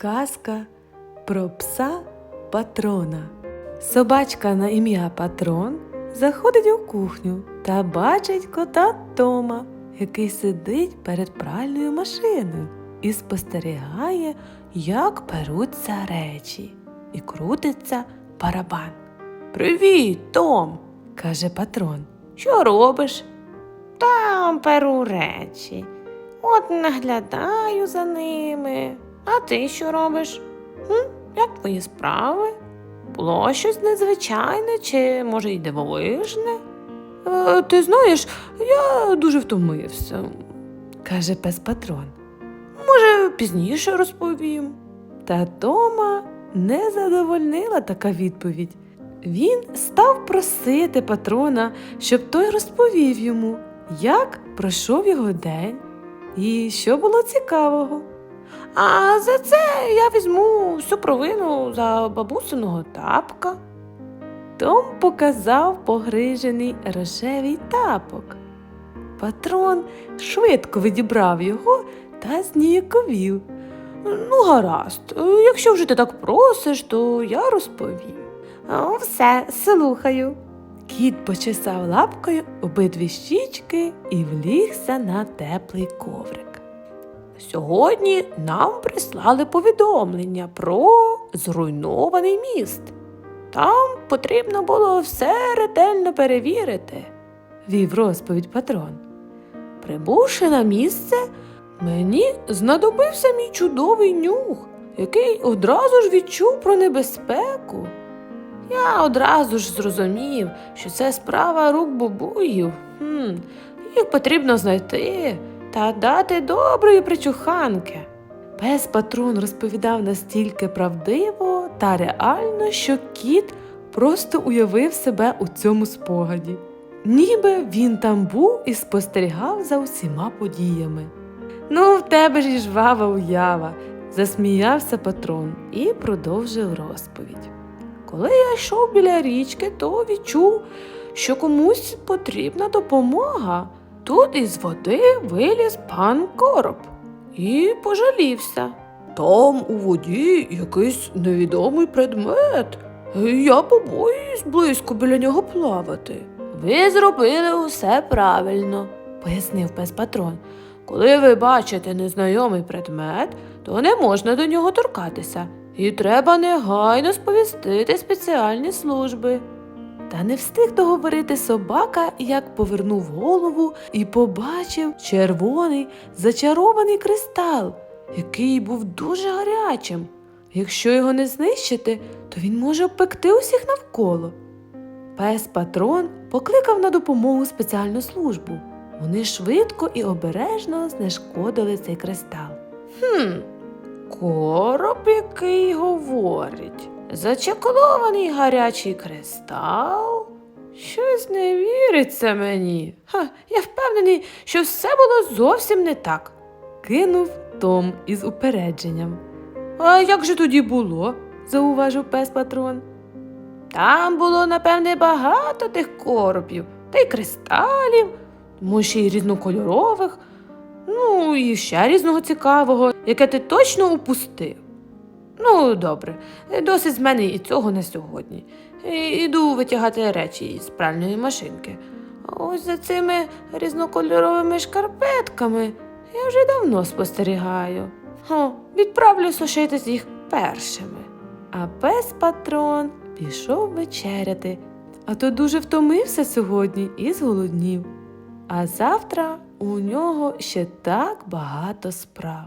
Казка про пса патрона. Собачка на ім'я Патрон заходить у кухню та бачить кота Тома, який сидить перед пральною машиною і спостерігає, як перуться речі, і крутиться барабан. Привіт, Том, каже патрон. Що робиш? Там перу речі. От наглядаю за ними. А ти що робиш? Хм? Як твої справи? Було щось незвичайне чи, може, й дивовижне? Е, ти знаєш, я дуже втомився, каже пес патрон. Може, пізніше розповім. Та Тома не задовольнила така відповідь. Він став просити патрона, щоб той розповів йому, як пройшов його день і що було цікавого. А за це я візьму всю провину за бабусиного тапка. Том показав погрижений рожевий тапок. Патрон швидко відібрав його та зніяковів. Ну, гаразд, якщо вже ти так просиш, то я розповім. О, все, слухаю. Кіт почесав лапкою обидві щічки і влігся на теплий коврик. Сьогодні нам прислали повідомлення про зруйнований міст. Там потрібно було все ретельно перевірити, вів розповідь патрон. Прибувши на місце, мені знадобився мій чудовий нюх, який одразу ж відчув про небезпеку. Я одразу ж зрозумів, що це справа рук бабуїв. Хм, їх потрібно знайти та дати доброї причуханки. Пес патрон розповідав настільки правдиво та реально, що кіт просто уявив себе у цьому спогаді. Ніби він там був і спостерігав за усіма подіями. Ну, в тебе ж і жвава уява, засміявся патрон і продовжив розповідь. Коли я йшов біля річки, то відчув, що комусь потрібна допомога. Тут із води виліз пан короб і пожалівся. Там у воді якийсь невідомий предмет. Я побоююсь близько біля нього плавати. Ви зробили усе правильно, пояснив пес патрон. Коли ви бачите незнайомий предмет, то не можна до нього торкатися, і треба негайно сповістити спеціальні служби. Та не встиг договорити собака, як повернув голову і побачив червоний зачарований кристал, який був дуже гарячим. Якщо його не знищити, то він може обпекти усіх навколо. Пес патрон покликав на допомогу спеціальну службу. Вони швидко і обережно знешкодили цей кристал. Хм, короб, який говорить. Зачеклований гарячий кристал? Щось не віриться мені. Ха, я впевнений, що все було зовсім не так. Кинув Том із упередженням. А як же тоді було? зауважив пес патрон. Там було, напевне, багато тих коробів, та й кристалів, може, й різнокольорових, ну і ще різного цікавого, яке ти точно упустив. Ну, добре, досить з мене і цього на сьогодні. Іду витягати речі із пральної машинки. Ось за цими різнокольоровими шкарпетками я вже давно спостерігаю. Хо, відправлю сушитись їх першими. А пес патрон пішов вечеряти, а то дуже втомився сьогодні і зголоднів. А завтра у нього ще так багато справ.